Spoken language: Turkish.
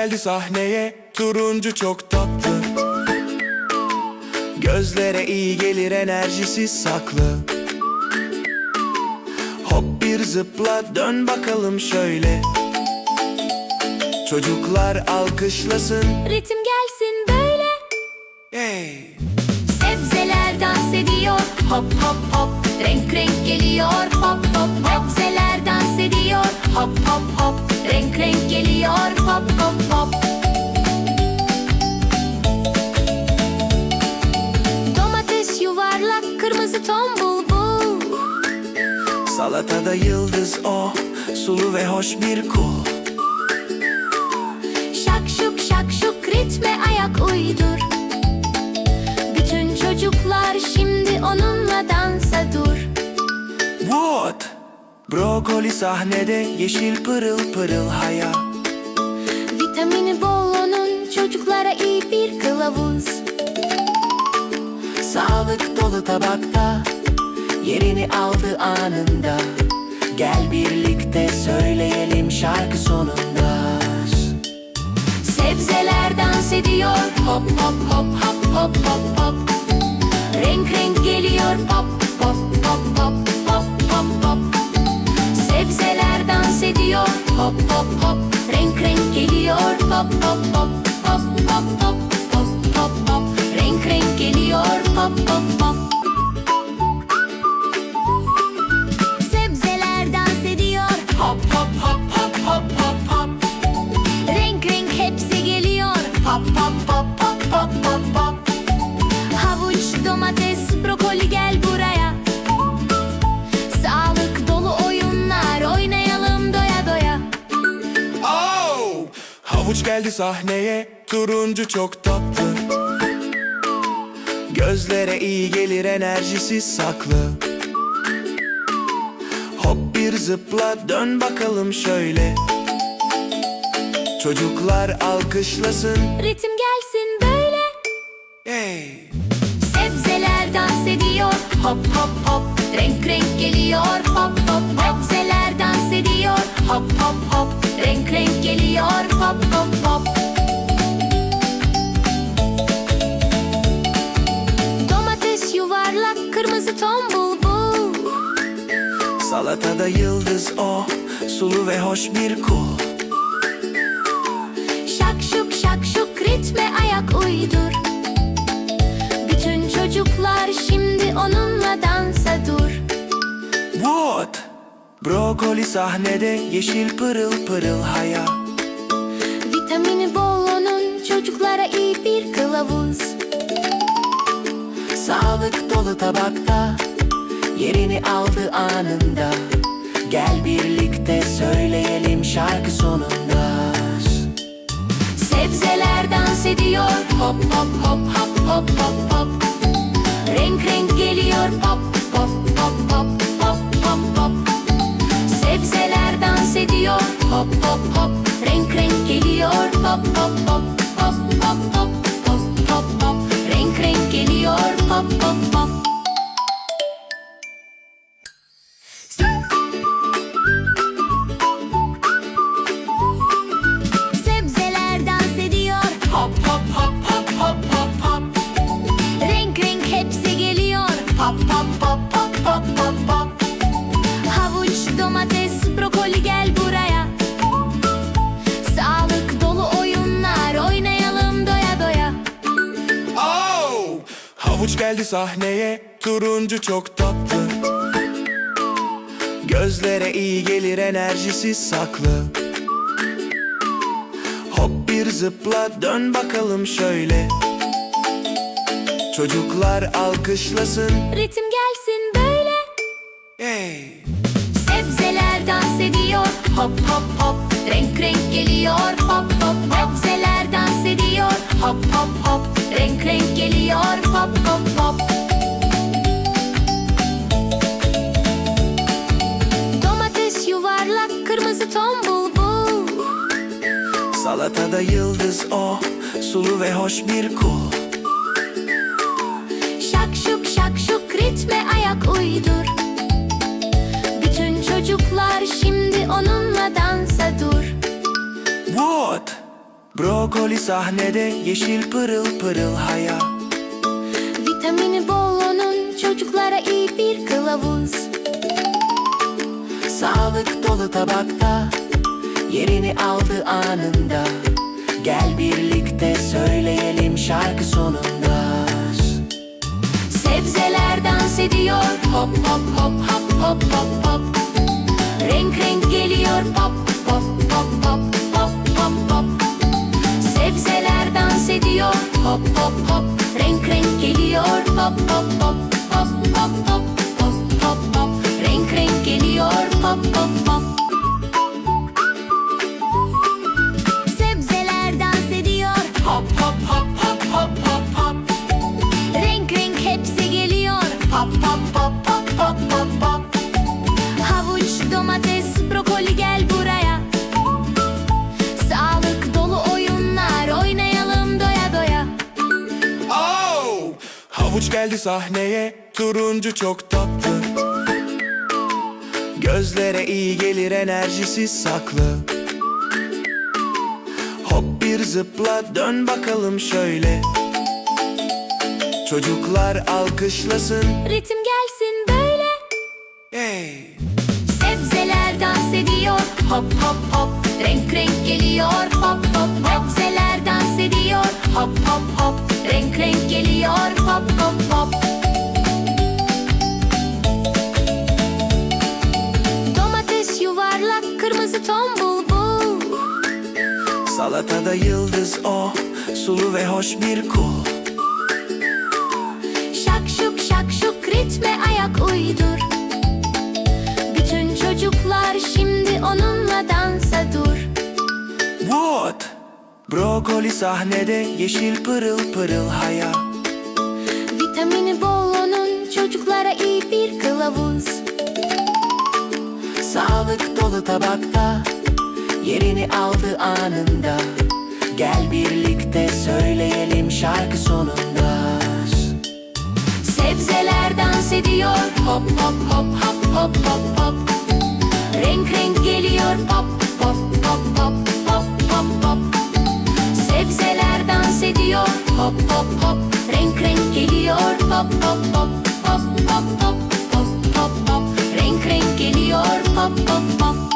geldi sahneye. Turuncu çok tatlı. Gözlere iyi gelir enerjisi saklı. Hop bir zıpla dön bakalım şöyle. Çocuklar alkışlasın. Ritim gelsin böyle. Hey! Sebzeler dans ediyor. Hop hop hop Renk renk geliyor. Hop hop hop Sebzeler dans ediyor. Hop hop hop Renk geliyor Hop hop hop Domates yuvarlak Kırmızı tombul bu. Salatada yıldız o Sulu ve hoş bir kul. Şak şuk şak şuk ritme ayak uydur Brokoli sahnede yeşil pırıl pırıl hayat Vitamini bol onun çocuklara iyi bir kılavuz. Sağlık dolu tabakta Yerini aldı anında. Gel birlikte söyleyelim şarkı sonunda. Sebzeler dans ediyor. Hop hop hop hop hop hop hop. Renk renk geliyor. Pop pop pop pop ediyor. Hop hop hop. Renk renk geliyor. Pop pop pop pop pop pop pop pop pop Renk renk geliyor. Pop pop pop geldi sahneye. Turuncu çok tatlı. Gözlere iyi gelir enerjisi saklı. Hop bir zıpla dön bakalım şöyle. Çocuklar alkışlasın. Ritim gelsin böyle. Hey! Sebzeler dans ediyor. Hop hop hop. Renk renk geliyor. Hop hop hop. Sebzeler dans ediyor. Hop hop hop. Renk renk geliyor. Hop hop yuvarlak Kırmızı tombul bu. Salatada yıldız o Sulu ve hoş bir kul. Şak şuk şak şuk ritme ayak uydur. Bütün çocuklar şimdi onunla dansa dur. What? Brokoli sahnede yeşil pırıl pırıl hayat Vitamini bol onun çocuklara iyi bir kılavuz Sağlık dolu tabakta Yerini aldı anında. Gel birlikte söyleyelim şarkı sonunda. Sebzeler dans ediyor Hop hop hop hop hop hop hop. Renk renk geliyor Pop pop pop pop pop pop pop. Sebzeler dans ediyor Hop hop hop. Renk renk geliyor Pop pop pop pop pop pop up, up. Geldi sahneye. Turuncu çok tatlı. Gözlere iyi gelir enerjisi saklı. Hop bir zıpla dön bakalım şöyle. Çocuklar alkışlasın. Ritim gelsin böyle. Hey! Sebzeler dans ediyor. Hop hop hop. Renk renk geliyor. Hop hop hop. Sebzeler dans ediyor Hop hop hop Renk renk geliyor. Hop hop hop. Domates yuvarlak Kırmızı tombul bu Salatada yıldız o Sulu ve hoş bir kul. Şak şuk şak şuk ritme ayak uydur Brokoli sahnede yeşil pırıl pırıl hayat Vitamini bol onun çocuklara iyi bir kılavuz. Sağlık dolu tabakta Yerini aldı anında. Gel birlikte söyleyelim şarkı sonunda. Sebzeler dans ediyor Hop hop hop hop hop hop hop. Renk renk geliyor Pop pop pop pop ediyor Hop hop hop Renk renk geliyor. Pop pop pop pop pop pop pop pop pop Renk renk geliyor. Pop pop pop geldi sahneye. Turuncu çok tatlı. Gözlere iyi gelir enerjisi saklı. Hop bir zıpla dön bakalım şöyle. Çocuklar alkışlasın. Ritim gelsin böyle. Hey! Sebzeler dans ediyor. Hop hop hop Renk renk geliyor. Hop hop Sebzeler dans ediyor. Hop hop hop Renk renk geliyor Hop hop hop Domates yuvarlak Kırmızı tombul bu. Salatada yıldız o Sulu ve hoş bir kul. Şakşuk şakşuk ritme ayak uydur. Bütün çocuklar şimdi onunla dansa dur? Brokoli sahnede yeşil pırıl pırıl hayat Vitamini bol onun çocuklara iyi bir kılavuz. Sağlık dolu tabakta Yerini aldı anında. Gel birlikte söyleyelim şarkı sonunda. Sebzeler dans ediyor. Hop hop hop hop hop hop hop. Renk renk geliyor. Pop pop pop pop ediyor. Hop hop hop. Renk renk geliyor. Pop pop pop pop pop pop pop pop pop Renk renk geliyor. Pop pop pop